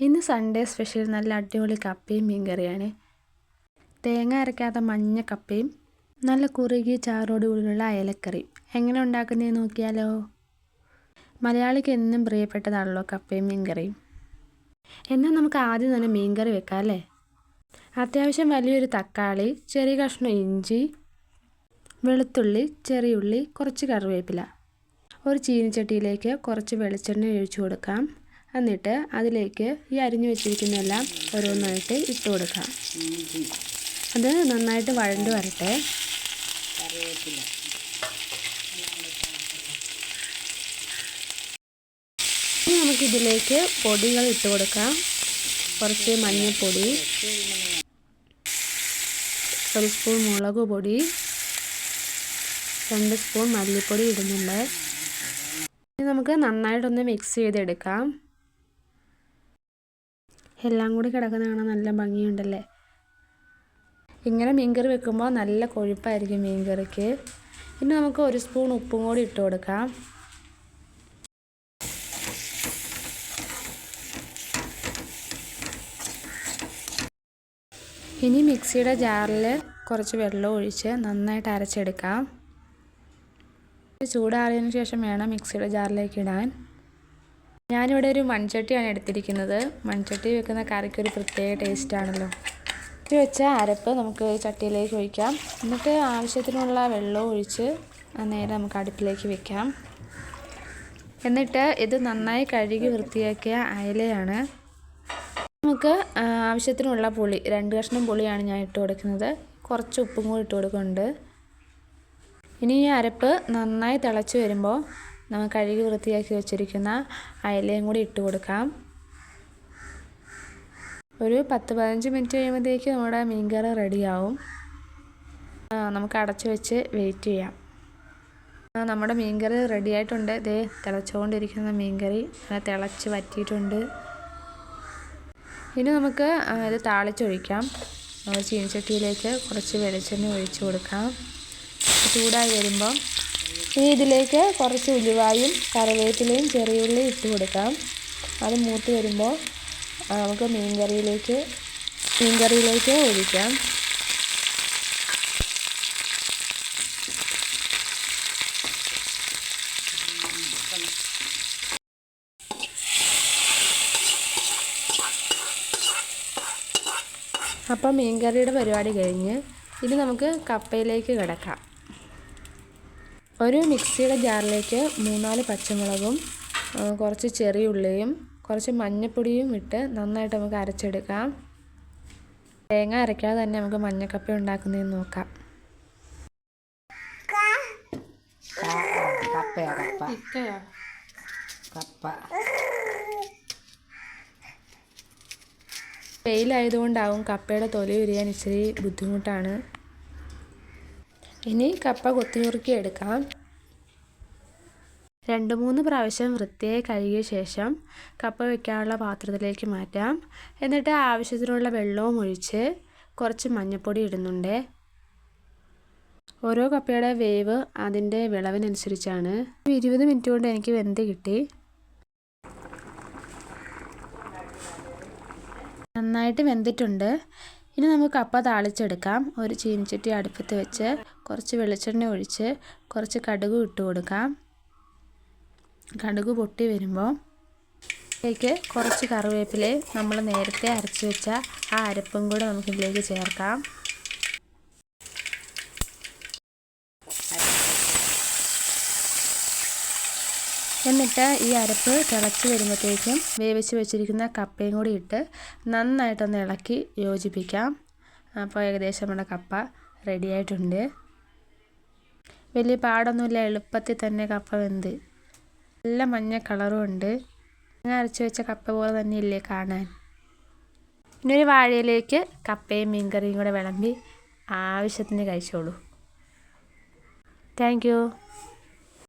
ഇന്ന് Sunday special നല്ല അടിപൊളി കപ്പയും മീൻകറിയാണ്. തേങ്ങ അരയ്ക്കാത്ത മഞ്ഞ കപ്പയും നല്ല കുറുകിയ ചാറോട് കൂടിയുള്ള അയലക്കറിയും എങ്ങനെ ഉണ്ടാക്കുന്നതെന്ന് നോക്കിയാലോ? മലയാളിക്ക് എന്നും പ്രിയപ്പെട്ടതാണല്ലോ കപ്പയും മീൻകറിയും. എന്നാൽ നമുക്ക് ആദ്യം തന്നെ മീൻ കറി വെക്കാം അല്ലേ? അത്യാവശ്യം വലിയൊരു തക്കാളി ചെറിയ കഷ്ണം ഇഞ്ചി വെളുത്തുള്ളി ചെറിയുള്ളി കുറച്ച് കറിവേപ്പില. ഒരു ചീനിച്ചട്ടിയിലേക്ക് കുറച്ച് വെളിച്ചെണ്ണ ഒഴിച്ചു കൊടുക്കാം. എന്നിട്ട് അതിലേക്ക് ഈ അരിഞ്ഞു വെച്ചിരിക്കുന്നതെല്ലാം ഓരോന്നായിട്ട് ഇട്ട് കൊടുക്കാം. അത് നന്നായിട്ട് വഴണ്ട് വരട്ടെ. നമുക്കിതിലേക്ക് പൊടികൾ ഇട്ട് കൊടുക്കാം. കുറച്ച് മഞ്ഞൾപ്പൊടി ഒരു സ്പൂൺ മുളക് പൊടി രണ്ട് സ്പൂൺ മല്ലിപ്പൊടി ഇടുന്നുണ്ട്. ഇനി നമുക്ക് നന്നായിട്ടൊന്ന് മിക്സ് ചെയ്തെടുക്കാം. എല്ലാം കൂടി കിടക്കുന്ന കാണാൻ നല്ല ഭംഗിയുണ്ടല്ലേ? ഇങ്ങനെ മീൻകറി വെക്കുമ്പോൾ നല്ല കൊഴുപ്പായിരിക്കും മീൻകറിക്ക്. ഇനി നമുക്ക് ഒരു സ്പൂൺ ഉപ്പും കൂടി ഇട്ട് കൊടുക്കാം. ഇനി മിക്സിയുടെ ജാറിൽ കുറച്ച് വെള്ളം ഒഴിച്ച് നന്നായിട്ട് അരച്ചെടുക്കാം. ചൂടാറിയതിന് ശേഷം വേണം മിക്സിയുടെ ജാറിലേക്ക് ഇടാൻ. ഞാനിവിടെ ഒരു മൺചട്ടിയാണ് എടുത്തിരിക്കുന്നത്. മൺചട്ടി വെക്കുന്ന കറിക്ക് ഒരു പ്രത്യേക ടേസ്റ്റ് ആണല്ലോ. ഇത് വെച്ച അരപ്പ് നമുക്ക് ചട്ടിയിലേക്ക് ഒഴിക്കാം. എന്നിട്ട് ആവശ്യത്തിനുള്ള വെള്ളം ഒഴിച്ച് നേരെ നമുക്ക് അടുപ്പിലേക്ക് വെക്കാം. എന്നിട്ട് ഇത് നന്നായി കഴുകി വൃത്തിയാക്കിയ അയലയാണ്. നമുക്ക് ആവശ്യത്തിനുള്ള പുളി രണ്ട് കഷ്ണം പുളിയാണ് ഞാൻ ഇട്ട് കൊടുക്കുന്നത്. കുറച്ച് ഉപ്പും കൂടി ഇട്ട് കൊടുക്കുന്നുണ്ട്. ഇനി ഈ അരപ്പ് നന്നായി തിളച്ച് വരുമ്പോൾ നമ്മൾ കഴുകി വൃത്തിയാക്കി വെച്ചിരിക്കുന്ന അയലയും കൂടി ഇട്ട് കൊടുക്കാം. ഒരു പത്ത് പതിനഞ്ച് മിനിറ്റ് കഴിയുമ്പോഴത്തേക്ക് നമ്മുടെ മീൻകറി റെഡിയാവും നമുക്ക് അടച്ചു വെച്ച് വെയിറ്റ് ചെയ്യാം. നമ്മുടെ മീൻകറി റെഡി ആയിട്ടുണ്ട്. ഇതേ തിളച്ചുകൊണ്ടിരിക്കുന്ന മീൻകറി തിളച്ച് വറ്റിയിട്ടുണ്ട്. ഇനി നമുക്ക് ഇത് താളിച്ചൊഴിക്കാം. നമ്മൾ ചീനച്ചട്ടിയിലേക്ക് കുറച്ച് വെളിച്ചെണ്ണ ഒഴിച്ച് കൊടുക്കാം. ചൂടായി വരുമ്പം ഇനി ഇതിലേക്ക് കുറച്ച് ഉലുവായും കറിവേപ്പിലയും ചെറിയുള്ളി ഇട്ട് കൊടുക്കാം. അത് മൂത്ത് വരുമ്പോൾ നമുക്ക് മീൻകറിയിലേക്ക് മീൻകറിയിലേക്ക് ഒഴിക്കാം. അപ്പം മീൻകറിയുടെ പരിപാടി കഴിഞ്ഞ് ഇനി നമുക്ക് കപ്പയിലേക്ക് കിടക്കാം. ഒരു മിക്സിയുടെ ജാറിലേക്ക് മൂന്നാൽ പച്ചമുളകും കുറച്ച് ചെറിയ ഉള്ളിയും കുറച്ച് മഞ്ഞൾപ്പൊടിയും ഇട്ട് നന്നായിട്ട് നമുക്ക് അരച്ചെടുക്കാം. തേങ്ങ അരയ്ക്കാതെ തന്നെ നമുക്ക് മഞ്ഞക്കപ്പി ഉണ്ടാക്കുന്നതെന്ന് നോക്കാം. വെയിലായതുകൊണ്ടാവും കപ്പയുടെ തൊലി ഉരിയാൻ ഇച്ചിരി ബുദ്ധിമുട്ടാണ്. ഇനി കപ്പ കൊത്തിനുറുക്കി എടുക്കാം. രണ്ട് മൂന്ന് പ്രാവശ്യം വൃത്തിയായി കഴുകിയ ശേഷം കപ്പ വയ്ക്കാനുള്ള പാത്രത്തിലേക്ക് മാറ്റാം. എന്നിട്ട് ആവശ്യത്തിനുള്ള വെള്ളവും ഒഴിച്ച് കുറച്ച് മഞ്ഞൾപ്പൊടി ഇടുന്നുണ്ട്. ഓരോ കപ്പയുടെ വേവ് അതിന്റെ വിളവിനനുസരിച്ചാണ്. ഇരുപത് മിനിറ്റ് കൊണ്ട് എനിക്ക് വെന്ത് കിട്ടി. നന്നായിട്ട് വെന്തിട്ടുണ്ട്. ഇനി നമുക്ക് കപ്പ താളിച്ചെടുക്കാം. ഒരു ചീനിച്ചട്ടി അടുപ്പത്ത് വെച്ച് കുറച്ച് വെളിച്ചെണ്ണ ഒഴിച്ച് കുറച്ച് കടുക് ഇട്ട് കൊടുക്കാം. കടുക് പൊട്ടി വരുമ്പോൾ ഇതിലേക്ക് കുറച്ച് കറിവേപ്പിലയും നമ്മൾ നേരത്തെ അരച്ച് വെച്ച ആ അരപ്പും കൂടെ നമുക്ക് ഇതിലേക്ക് ചേർക്കാം. എന്നിട്ട് ഈ അരപ്പ് തിളച്ച് വരുമ്പോഴത്തേക്കും വേവിച്ച് വെച്ചിരിക്കുന്ന കപ്പയും കൂടി ഇട്ട് നന്നായിട്ടൊന്ന് ഇളക്കി യോജിപ്പിക്കാം. അപ്പോൾ ഏകദേശം നമ്മുടെ കപ്പ റെഡി ആയിട്ടുണ്ട്. വലിയ പാടൊന്നുമില്ല. എളുപ്പത്തിൽ തന്നെ കപ്പ വെന്ത് നല്ല മഞ്ഞ കളറും ഉണ്ട്. ഞാൻ അരച്ച് വെച്ച കപ്പ പോലെ തന്നെ ഇല്ലേ കാണാൻ. പിന്നെ ഒരു വാഴയിലേക്ക് കപ്പയും മീൻകറിയും കൂടെ വിളമ്പി ആവശ്യത്തിന് കഴിച്ചോളൂ. താങ്ക്